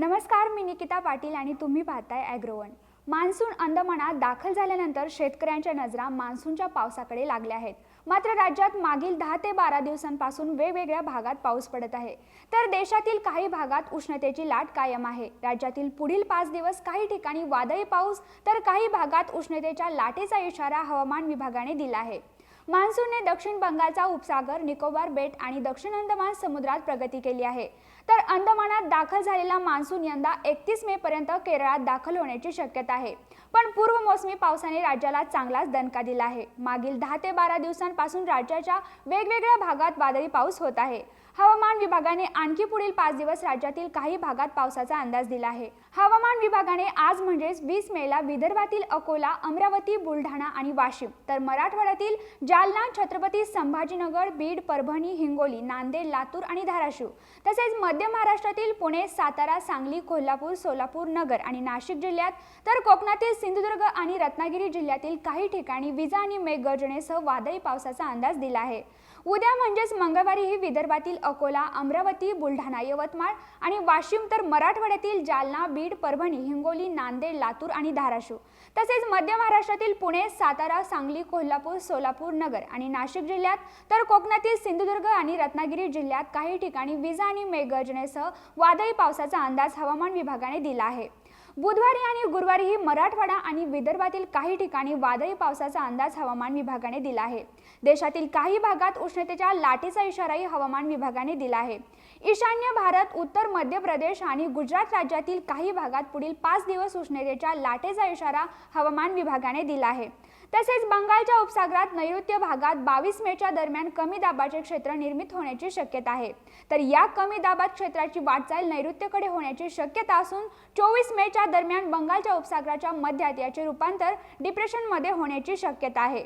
नमस्कार मी निकिता पाटील आणि तुम्ही पाहताय ॲग्रोवन मान्सून अंदमानात दाखल झाल्यानंतर शेतकऱ्यांच्या नजरा मान्सूनच्या पावसाकडे लागल्या आहेत. मात्र राज्यात मागील दहा ते बारा दिवसांपासून वेगवेगळ्या भागात पाऊस पडत आहे. तर देशातील काही भागात उष्णतेची लाट कायम आहे. राज्यातील पुढील पाच दिवस काही ठिकाणी वादळी पाऊस तर काही भागात उष्णतेच्या लाटेचा इशारा हवामान विभागाने दिला आहे. मान्सूनने दक्षिण बंगालचा उपसागर निकोबार बेट आणि दक्षिण अंदमान समुद्रात प्रगती केली आहे. तर अंदमानात दाखल झालेला मान्सून यंदा एकतीस मे पर्यंत केरळात दाखल होण्याची शक्यता आहे. पण पूर्व मोसमी पावसाने राज्याला चांगलाच दणका दिला आहे. मागील दहा ते बारा दिवसांपासून राज्याच्या वेगवेगळ्या भागात वादळी पाऊस होत आहे. हवामान विभागाने आणखी पुढील पाच दिवस राज्यातील काही भागात पावसाचा अंदाज दिला आहे. हवामान विभागाने आज म्हणजेच वीस मेला विदर्भातील अकोला अमरावती बुलढाणा आणि वाशिम तर मराठवाड्यातील जालना छत्रपती संभाजीनगर बीड परभणी हिंगोली नांदेड लातूर आणि धाराशिव तसेच मध्य महाराष्ट्रातील पुणे सातारा सांगली कोल्हापूर सोलापूर नगर आणि नाशिक जिल्ह्यात तर कोकणातील सिंधुदुर्ग आणि रत्नागिरी जिल्ह्यातील काही ठिकाणी विजा आणि मेघगर्जनेसह वादळी पावसाचा अंदाज दिला आहे. उद्या म्हणजेच मंगळवारीही विदर्भातील अकोला अमरावती बुलढाणा यवतमाळ आणि वाशिम तर मराठवाड्यातील जालना बीड परभणी हिंगोली नांदेड लातूर आणि धाराशिव. तसेच मध्य महाराष्ट्रातील पुणे सातारा सांगली कोल्हापूर सोलापूर नगर आणि नाशिक जिल्ह्यात तर कोकणातील सिंधुदुर्ग आणि रत्नागिरी जिल्ह्यात काही ठिकाणी विजा आणि मेघगर्जनेसह वादळी पावसाचा अंदाज हवामान विभागाने दिला आहे. बुधवारी आणि गुरुवारीही मराठवाडा आणि विदर्भातील काही ठिकाणी वादळी पावसाचा अंदाज हवामान विभागाने दिला आहे. देशातील काही भागात उष्णतेच्या लाटेचा इशाराही हवामान विभागाने दिला आहे. ईशान्य भारत उत्तर मध्य प्रदेश आणि गुजरात राज्यातील काही भागात पुढील पाच दिवस उष्णतेच्या लाटेचा इशारा हवामान विभागाने दिला आहे. तसेच बंगालच्या उपसागरात नैऋत्य भागात बावीस मेच्या दरम्यान कमी दाबाचे क्षेत्र निर्मित होण्याची शक्यता आहे. तर या कमी दाबात क्षेत्राची वाटचाल नैऋत्यकडे होण्याची शक्यता असून चोवीस मेच्या दरम्यान बंगालच्या उपसागराच्या मध्यात याचे रूपांतर डिप्रेशनमध्ये होण्याची शक्यता आहे.